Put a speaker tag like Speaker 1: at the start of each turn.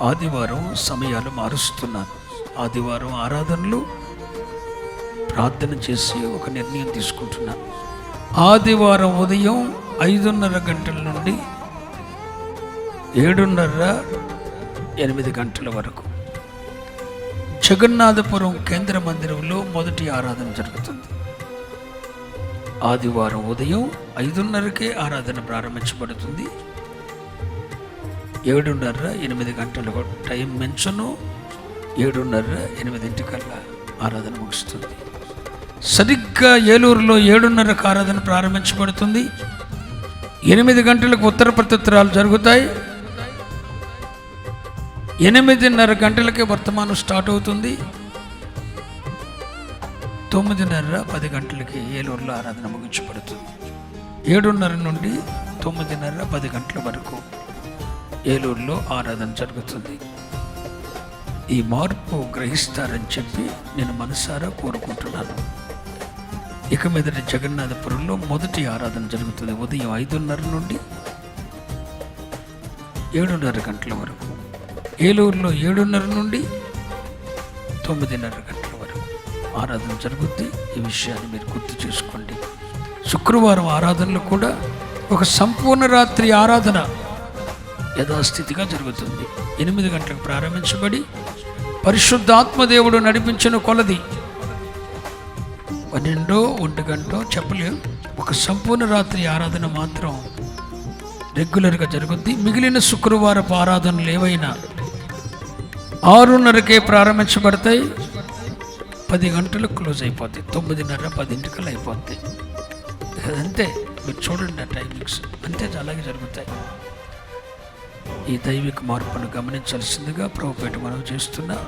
Speaker 1: ఆదివారం సమయాలు మారుస్తున్నాను ఆదివారం ఆరాధనలు ప్రార్థన చేసి ఒక నిర్ణయం తీసుకుంటున్నాను. ఆదివారం ఉదయం ఐదున్నర గంటల నుండి ఏడున్నర ఎనిమిది గంటల వరకు జగన్నాథపురం కేంద్ర మందిరంలో మొదటి ఆరాధన జరుగుతుంది. ఆదివారం ఉదయం ఐదున్నరకే ఆరాధన ప్రారంభించబడుతుంది. ఏడున్నర ఎనిమిది గంటలకు టైం మించను ఏడున్నర ఎనిమిదింటికల్లా ఆరాధన ముగుస్తుంది. సరిగ్గా ఏలూరులో ఏడున్నరకు ఆరాధన ప్రారంభించబడుతుంది. ఎనిమిది గంటలకు ఉత్తర ప్రత్యుత్తరాలు జరుగుతాయి. ఎనిమిదిన్నర గంటలకే వర్తమానం స్టార్ట్ అవుతుంది. తొమ్మిదిన్నర పది గంటలకి ఏలూరులో ఆరాధన ముగించబడుతుంది. ఏడున్నర నుండి తొమ్మిదిన్నర పది గంటల వరకు. ఏలూరులో ఆరాధన జరుగుతుంది. ఈ మార్పు గ్రహిస్తారని చెప్పి నేను మనసారా కోరుకుంటున్నాను. ఇక మీదట జగన్నాథపురంలో మొదటి ఆరాధన జరుగుతుంది. ఉదయం ఐదున్నర నుండి ఏడున్నర గంటల వరకు. ఏలూరులో ఏడున్నర నుండి తొమ్మిదిన్నర గంటల వరకు ఆరాధన జరుగుద్ది. ఈ విషయాన్ని మీరు గుర్తు చేసుకోండి. శుక్రవారం ఆరాధనలు కూడా ఒక సంపూర్ణ రాత్రి ఆరాధన. యథాస్థితిగా జరుగుతుంది. ఎనిమిది గంటలకు ప్రారంభించబడి పరిశుద్ధాత్మదేవుడు నడిపించిన కొలది. పన్నెండో ఒంటి గంటో చెప్పలేం. ఒక సంపూర్ణ రాత్రి ఆరాధన మాత్రం రెగ్యులర్గా జరుగుద్ది. మిగిలిన శుక్రవారపు ఆరాధనలు ఏవైనా ఆరున్నరకే ప్రారంభించబడతాయి. పది గంటలకు క్లోజ్ అయిపోతాయి. తొమ్మిదిన్నర పదింటికలు అయిపోతాయి. అంతే మీరు చూడండి ఆ టైమింగ్స్. అంతే అలాగే జరుగుతాయి. ఈ దైవిక మార్పును గమనించాల్సిందిగా ప్రభుపేట మనం చేస్తున్నాం.